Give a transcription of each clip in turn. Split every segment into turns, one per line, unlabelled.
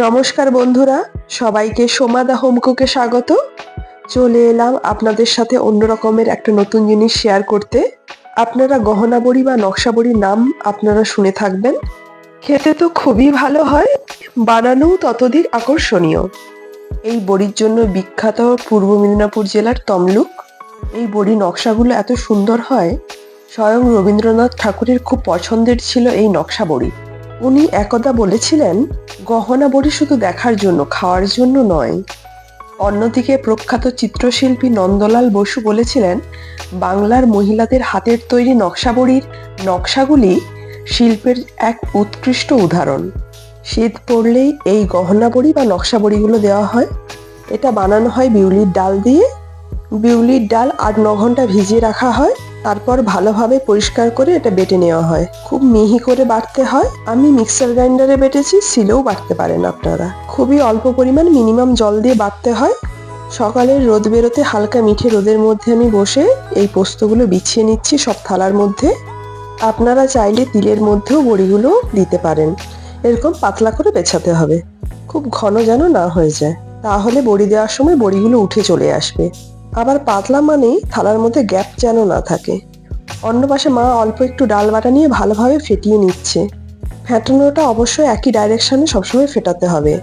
নমস্কার বন্ধুরা, সবাইকে সোমাদা হোমকুকে স্বাগত। চলে এলাম আপনাদের সাথে অন্য রকমের একটা নতুন জিনিস শেয়ার করতে। আপনারা গহনা বড়ি বা নকশা বড়ির নাম আপনারা শুনে থাকবেন। খেতে তো খুবই ভালো হয়, বানানোও ততোধিক আকর্ষণীয়। এই বড়ির জন্য বিখ্যাত পূর্ব মেদিনীপুর জেলার তমলুক। এই বড়ি নকশাগুলো এত সুন্দর হয়, স্বয়ং রবীন্দ্রনাথ ঠাকুরের খুব পছন্দের ছিল এই নকশা বড়ি। উনি একদা বলেছিলেন, গহনা বড়ি শুধু দেখার জন্য, খাওয়ার জন্য নয়। অন্যদিকে প্রখ্যাত চিত্রশিল্পী নন্দলাল বসু বলেছিলেন, বাংলার মহিলাদের হাতের তৈরি নকশা বড়ির নকশাগুলি শিল্পের এক উৎকৃষ্ট উদাহরণ। শীত পড়লেই এই গহনা বড়ি বা নকশা বড়িগুলো দেওয়া হয়। এটা বানানো হয় বিউলির ডাল দিয়ে। বিউলির ডাল আট ন ঘণ্টা ভিজিয়ে রাখা হয়। তারপর ভালোভাবে পরিষ্কার করে এটা বেটে নেওয়া হয়। খুব মিহি করে বাটতে হয়। আমি মিক্সার গ্রাইন্ডারে বেটেছি, সিলেও বাটতে পারেন আপনারা। খুবই অল্প পরিমাণ মিনিমাম জল দিয়ে বাটতে হয়। সকালের রোদ বেরোতে হালকা মিঠে রোদের মধ্যে আমি বসে এই পোস্তগুলো বিছিয়ে নিচ্ছি সব থালার মধ্যে। আপনারা চাইলে তিলের মধ্যেও বড়িগুলো দিতে পারেন। এরকম পাতলা করে বেছাতে হবে। খুব ঘন যেন না হয়ে যায়। তাহলে বড়ি দেওয়ার সময় বড়িগুলো উঠে চলে আসবে। আবার পাতলা মানেই থালার মধ্যে গ্যাপ যেন না থাকে। অন্য পাশে মা অল্প একটু ডাল বাটা নিয়ে ভালোভাবে ফেটিয়ে নিচ্ছে। ফেটানোটা অবশ্যই একই ডাইরেকশনে সবসময় ফেটাতে হবে।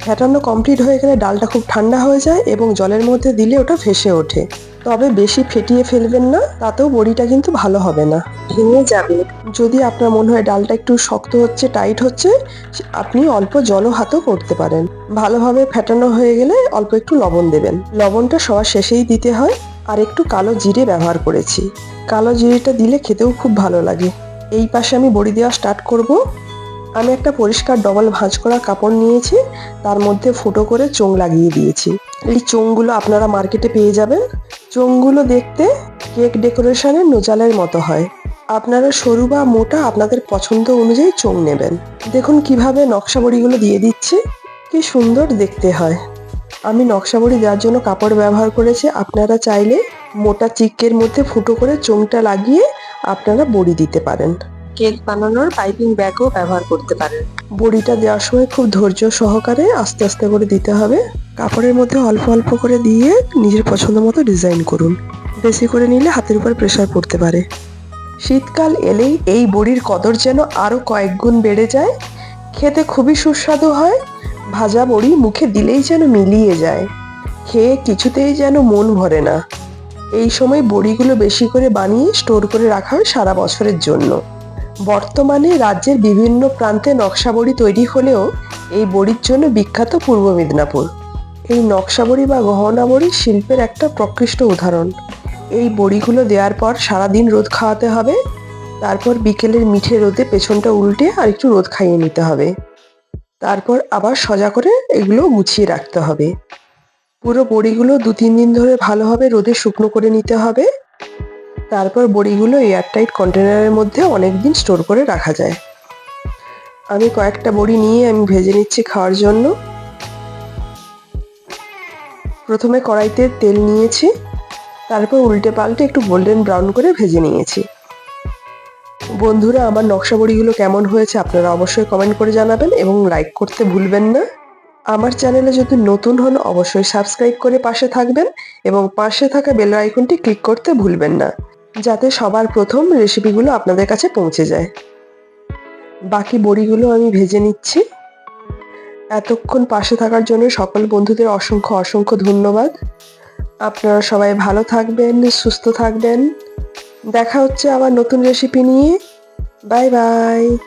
ফেটানো কমপ্লিট হয়ে গেলে ডালটা খুব ঠান্ডা হয়ে যায় এবং জলের মধ্যে দিলে ওটা ভেসে ওঠে। তবে বেশি ফেটিয়ে ফেলবেন না তাতেও বড়িটা কিন্তু ভালো হবে না। ভেঙে যাবে। যদি আপনার মনে হয় ডালটা একটু শক্ত হচ্ছে টাইট হচ্ছে আপনি অল্প জলও হাতও করতে পারেন। ভালোভাবে ফেটানো হয়ে গেলে অল্প একটু লবণ দেবেন। লবণটা সবার শেষেই দিতে হয় আর একটু কালো জিরে ব্যবহার করেছি। কালো জিরেটা দিলে খেতেও খুব ভালো লাগে। এই পাশে আমি বড়ি দেওয়া স্টার্ট করব। আমি একটা পরিষ্কার ডবল ভাঁজ করা কাপড় নিয়েছি তার মধ্যে ফুটো করে চোং লাগিয়ে দিয়েছি। এই চোঙগুলো আপনারা মার্কেটে পেয়ে যাবেন। চোঙগুলো দেখতে কেক ডেকোরেশনের নোজালের মতো হয়। আপনারা সরু বা মোটা আপনাদের পছন্দ অনুযায়ী চোঙ নেবেন। দেখুন কীভাবে নকশা বড়িগুলো দিয়ে দিচ্ছে। কি সুন্দর দেখতে হয়। আমি নকশা বড়ি দেওয়ার জন্য কাপড় ব্যবহার করেছি। আপনারা চাইলে মোটা চিকের মধ্যে ফুটো করে চোঙটা লাগিয়ে আপনারা বড়ি দিতে পারেন। কেক বানানোর পাইপিং ব্যাগও ব্যবহার করতে পারেন। বড়িটা দেওয়ার সময় খুব ধৈর্য সহকারে আস্তে আস্তে করে দিতে হবে। কাপড়ের মধ্যে অল্প অল্প করে দিয়ে নিজের পছন্দ মতো ডিজাইন করুন। বেশি করে নিলে হাতের উপর প্রেশার পড়তে পারে। শীতকাল এলেই এই বড়ির কদর যেন আরও কয়েক গুণ বেড়ে যায়। খেতে খুবই সুস্বাদু হয়। ভাজা বড়ি মুখে দিলেই যেন মিলিয়ে যায়। খেয়ে কিছুতেই যেন মন ভরে না। এই সময় বড়িগুলো বেশি করে বানিয়ে স্টোর করে রাখা হয় সারা বছরের জন্য। বর্তমানে রাজ্যের বিভিন্ন প্রান্তে নকশা বড়ি তৈরি হলেও এই বড়ির জন্য বিখ্যাত পূর্ব মেদিনীপুর। এই নকশা বড়ি বা গহনা বড়ি শিল্পের একটা প্রকৃষ্ট উদাহরণ। এই বড়িগুলো দেওয়ার পর সারাদিন রোদ খাওয়াতে হবে, তারপর বিকেলের মিঠে রোদে পেছনটা উল্টে আর একটু রোদ খাইয়ে নিতে হবে। তারপর আবার সজা করে এগুলো গুছিয়ে রাখতে হবে। পুরো বড়িগুলো দু তিন দিন ধরে ভালোভাবে রোদে শুকনো করে নিতে হবে। তারপর বড়িগুলো এয়ারটাইট কন্টেনারের মধ্যে অনেক দিন স্টোর করে রাখা যায়। আমি কয়েকটা বড়ি নিয়ে আমি ভেজে নিচ্ছি খাওয়ার জন্য। প্রথমে কড়াইতে তেল নিয়েছি, তারপর উল্টে পাল্টে একটু গোল্ডেন ব্রাউন করে ভেজে নিয়েছি। বন্ধুরা, আমার নকশা বড়িগুলো কেমন হয়েছে আপনারা অবশ্যই কমেন্ট করে জানাবেন এবং লাইক করতে ভুলবেন না। আমার চ্যানেলে যদি নতুন হন, অবশ্যই সাবস্ক্রাইব করে পাশে থাকবেন এবং পাশে থাকা বেল আইকনটি ক্লিক করতে ভুলবেন না, যাতে সবার প্রথম রেসিপিগুলো আপনাদের কাছে পৌঁছে যায়। বাকি বড়িগুলো আমি ভেজে নিচ্ছি। এতক্ষণ পাশে থাকার জন্য সকল বন্ধুদের অসংখ্য অসংখ্য ধন্যবাদ। আপনারা সবাই ভালো থাকবেন, সুস্থ থাকবেন। দেখা হচ্ছে আবার নতুন রেসিপি নিয়ে। Bye bye.